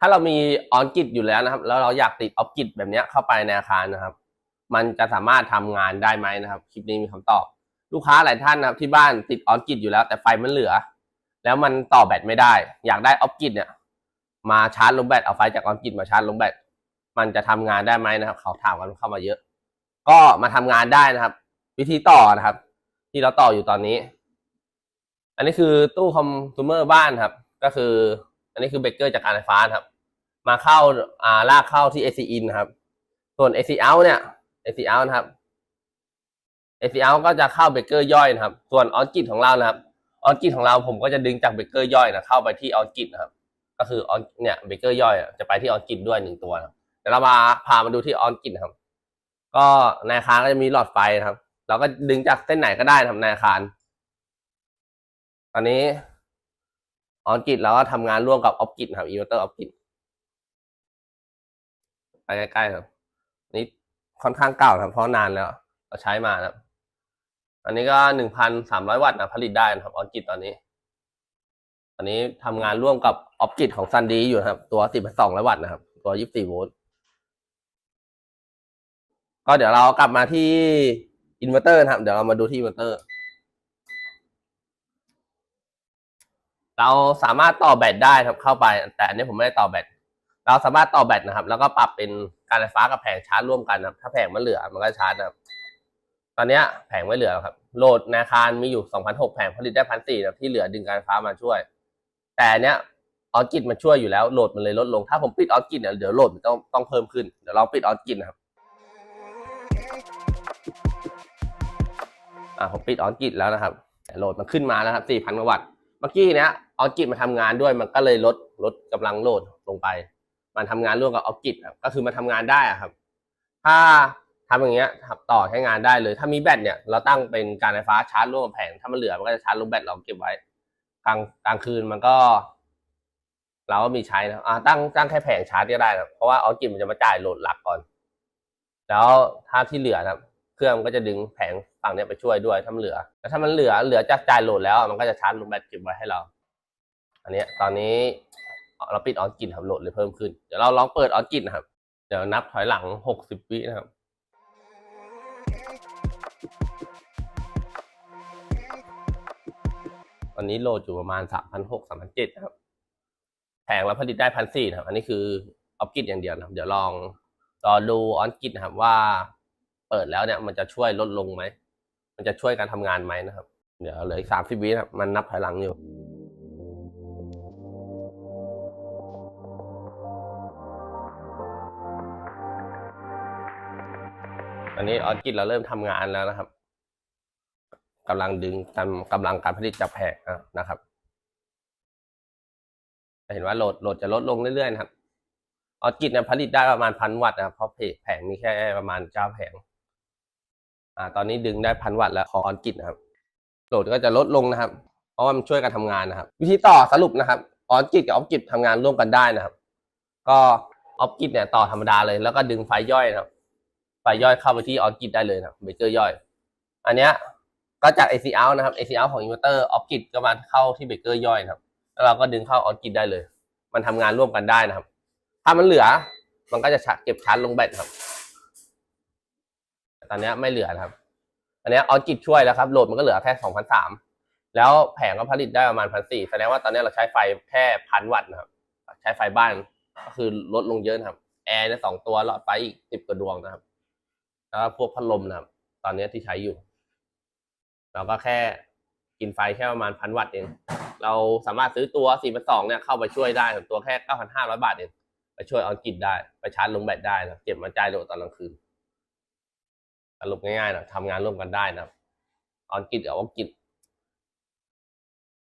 ถ้าเรามีออนกิจอยู่แล้วนะครับ แล้วเราอยากติดออฟกิจแบบนี้เข้าไปในอาคารนะครับ มันจะสามารถทำงานได้ไหมนะครับ คลิปนี้มีคำตอบ ลูกค้าหลายท่านนะครับ ที่บ้านติดออนกิจอยู่แล้ว แต่ไฟมันเหลือ แล้วมันต่อแบตไม่ได้ อยากได้ออฟกิจเนี่ย มาชาร์จลงแบตเอาไฟจากออนกิจมาชาร์จลงแบตมันจะทำงานได้ไหมนะครับ เขาถามกันเข้ามาเยอะ ก็มาทำงานได้นะครับ วิธีต่อนะครับ ที่เราต่ออยู่ตอนนี้ อันนี้คือตู้คอม sumer บ้านครับ ก็คือ อันนี้คือเบรกเกอร์จากการไฟฟ้านครับ มาเข้าอ่าลากเข้าที่ AC in นครับ ส่วน AC out เนี่ย AC out นะครับ AC out ก็จะเข้าเบรกเกอร์ย่อยนะครับ ส่วนออนกิจของเรานะครับออนกิจของเราผมก็จะดึงจากเบรกเกอร์ย่อยนะเข้าไปที่ออนกิจนะครับ ก็คือออนเนี่ยเบรกเกอร์ย่อยจะไปที่ออนกิจด้วยหนึ่งตัวนะเดี๋ยวเรามาพามาดูที่ออนกิจนะครับ ก็ในอาคารก็จะมีหลอดไฟนะครับ เราก็ดึงจากเส้นไหนก็ได้นะครับในอาคาร ตอนนี้ออนกิจเราก็ทำงานร่วมกับออฟกิจครับอีเวอร์เตอร์ออฟกิจไป ใกล้ๆครับนี้ค่อนข้างเก่าครับเพราะนานแล้วเราใช้มาครับ อันนี้ก็หนึ่งพันสามร้อยวัตต์นะผลิตได้นะครับออนกิจตอนนี้ ตอนนี้ทำงานร่วมกับออฟกิจของซันดีอยู่ครับ ตัวสิบสองร้อยวัตต์นะครับ ตัวยี่สิบสี่โวลต์ก็เดี๋ยวเรากลับมาที่อินเวอร์เตอร์นะครับ เดี๋ยวเรามาดูที่อินเวอร์เตอร์ เราสามารถต่อแบตได้ครับเข้าไป แต่อันนี้ผมไม่ได้ต่อแบต เราสามารถต่อแบตนะครับ แล้วก็ปรับเป็นการไฟฟ้ากับแผงชาร์จร่วมกันนะครับ ถ้าแผงมันเหลือมันก็ชาร์จนะครับ ตอนนี้แผงไม่เหลือแล้วครับ โหลดในาคารมีอยู่2,006แผงผลิตได้1,400นะครับที่เหลือดึงการไฟฟ้ามาช่วย แต่เนี้ยออกิจมันช่วยอยู่แล้วโหลดมันเลยลดลง ถ้าผมปิดออกิจเนี่ยเดี๋ยวโหลดมันต้องต้องเพิ่มขึ้น เดี๋ยวลองปิดออกิจนะครับ อ่าผมปิดออนกิจแล้วนะครับแต่โหลดมันขึ้นมาแล้วครับ4,000กว่าวัตต์ เมื่อกี้เนี้ยออนกิจมาทำงานด้วยมันก็เลยลดลดกำลังโหลดลงไป มันทำงานร่วมกับออกิจก็คือมันทำงานได้อะครับ ถ้าทำอย่างเงี้ยต่อใช้งานได้เลย ถ้ามีแบตเนี่ยเราตั้งเป็นการไฟฟ้าชาร์จร่วมกับแผงถ้ามันเหลือมันก็จะชาร์จลงแบตเราเก็บไว้กลางกลางคืนมันก็ เราก็มีใช้นะอ่าตั้งตั้งแค่แผงชาร์จก็ได้นะเพราะว่าออกิจมันจะมาจ่ายโหลดหลักก่อน แล้วถ้าที่เหลือนะครับเครื่องมันก็จะดึงแผงฝั่งเนี้ยไปช่วยด้วยถ้ามันเหลือแต่ถ้ามันเหลือเหลือจากจ่ายโหลดแล้ว มันก็จะชาร์จลงแบตเก็บไว้ให้เรา อันนี้ตอนนี้ เราปิดออนกินครับโหลดเลยเพิ่มขึ้น เดี๋ยวเราลองเปิดออนกินนะครับ เดี๋ยวนับถอยหลังหกสิบวินะครับตอนนี้โหลดอยู่ประมาณสามพันหกสามพันเจ็ดครับ แผงเราผลิตได้พันสี่ครับ อันนี้คือออฟกิจอย่างเดียวนะครับ เดี๋ยวลองรอดูออนกิจนะครับว่าเปิดแล้วเนี่ยมันจะช่วยลดลงไหม มันจะช่วยการทำงานไหมนะครับ เดี๋ยวเหลืออีกสามสิบวินะครับ มันนับถอยหลังอยู่ อนนี้ออนกิจเราเริ่มทำงานแล้วนะครับกำลังดึงกำกำลังการผลิตจากแผงนะครับเห็นว่าโหลดโหลดจะลดลงเรื่อยๆนะครับออกิจเนี่ยผลิตได้ประมาณพันวัตต์นะครับเพราะแผงมีแค่ประมาณเก้าแผงอ่าตอนนี้ดึงได้พันวัตต์แล้วของออนกิจนะครับ โหลดก็จะลดลงนะครับ เพราะว่ามันช่วยกันทำงานนะครับ วิธีต่อสรุปนะครับออนกิจกับออฟกิจทำงานร่วมกันได้นะครับ ก็ออฟกิจเนี่ยต่อธรรมดาเลยแล้วก็ดึงไฟย่อยนะครับ ไฟย่อยเข้าไปที่ออนกิจได้เลยนะครับเบรกเกอร์ย่อย อันเนี้ยก็จาก AC out นะครับ AC out ของอินเวอร์เตอร์ออฟกิจก็มาเข้าที่เบรกเกอร์ย่อยนะครับแล้วเราก็ดึงเข้าออนกิจได้เลย มันทำงานร่วมกันได้นะครับ ถ้ามันเหลือมันก็จะเก็บชาร์จลงแบตครับตอนนี้ไม่เหลือนะครับ อันนี้ออนกิจช่วยแล้วครับ โหลดมันก็เหลือแค่สองพันสามแล้วแผงก็ผลิตได้ประมาณพันสี่แสดงว่าตอนนี้เราใช้ไฟแค่พันวัตต์นะครับ ใช้ไฟบ้านก็คือลดลงเยอะนะครับ แอร์เนี่ยสองตัวหลอดไฟอีกสิบกว่าดวงนะครับ แล้วพวกพัดลมนะครับ ตอนนี้ที่ใช้อยู่ เราก็แค่กินไฟแค่ประมาณพันวัตต์เอง เราสามารถซื้อตัว 4 2 2เนี่ยเข้าไปช่วยได้ครับตัวแค่ 9,500 บาทเองไปช่วยออนกิจได้ ไปชาร์จลงแบตได้นะเก็บมาจ่ายโดดตอนกลางคืนสรุปง่ายๆนะทำงานร่วมกันได้นะออนกิจกับออนกิจ